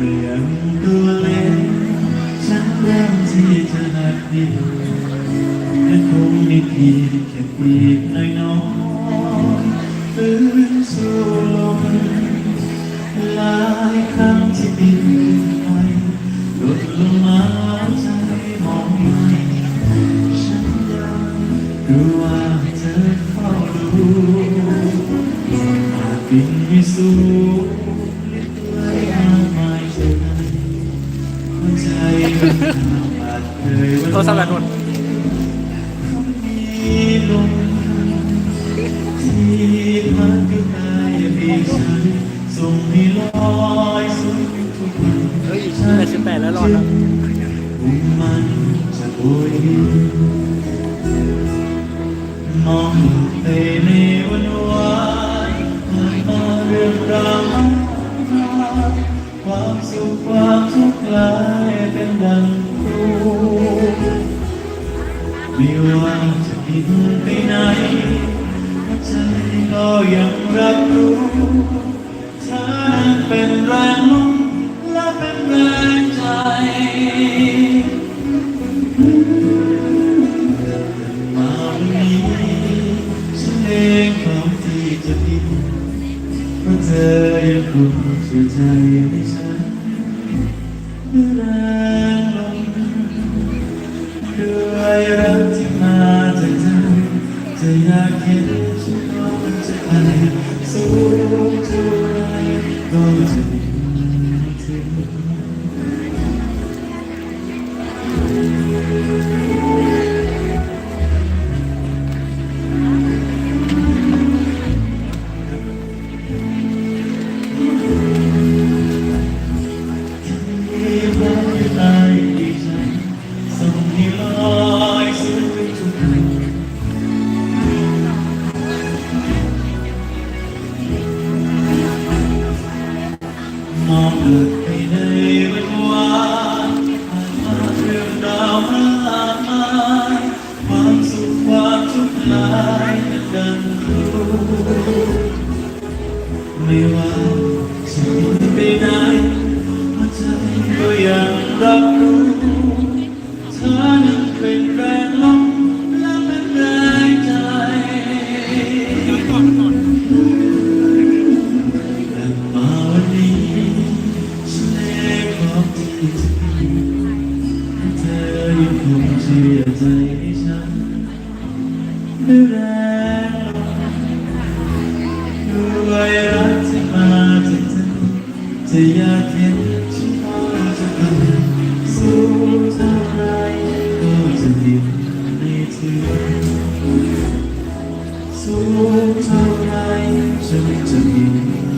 เรื่องตัวเล็กฉันเริ่มที่จะหักดินและคงมีเพียงแค่ปีกน้อยๆฟื้นสู่ลมหลายครั้งที่บินไปหลุดลงมาใจมองไม่ฉันยังรู้ว่าเธอเฝ้าดูอาจบินไม่สูง โทรศัพท์แบบนุ่นมีลมที่พัดอยู่กายปีฉันส่งให้ลอยสูงทุกวันเฮ้ยแปดสิบแปดแล้วรอดแล้วมุ่งมันะโบยบินมองไปในวันวานมาเรื่องราวความสุขความ ไม่ว่าจะบินไปไหนใจก็ยังรับรู้เธอนั้นเป็นแรงลมและเป็นแรงใจมาวันนี้ฉันเองพร้อมที่จะบินเพราะเธอยังคงเชื่อใจในฉันด้วยแร จะอยากเห็นฉันว่า ความายดังครูไม่ว่าจะไปไหนหัวใจก็ยังรับรู้เธอนั้นเป็นแรงลมและเป็นแรงใจแต่มาวันนี้ฉันเองพร้อมที่จะเธอยังคงเชื่อใจในฉัน ด้วยแรงลมด้วยรักที่มาจากเธอจะอยากเห็นฉันก็จะไปสูงเท่าไรก็จะบินไม่ถึงสูงเท่าไรฉันจะบิน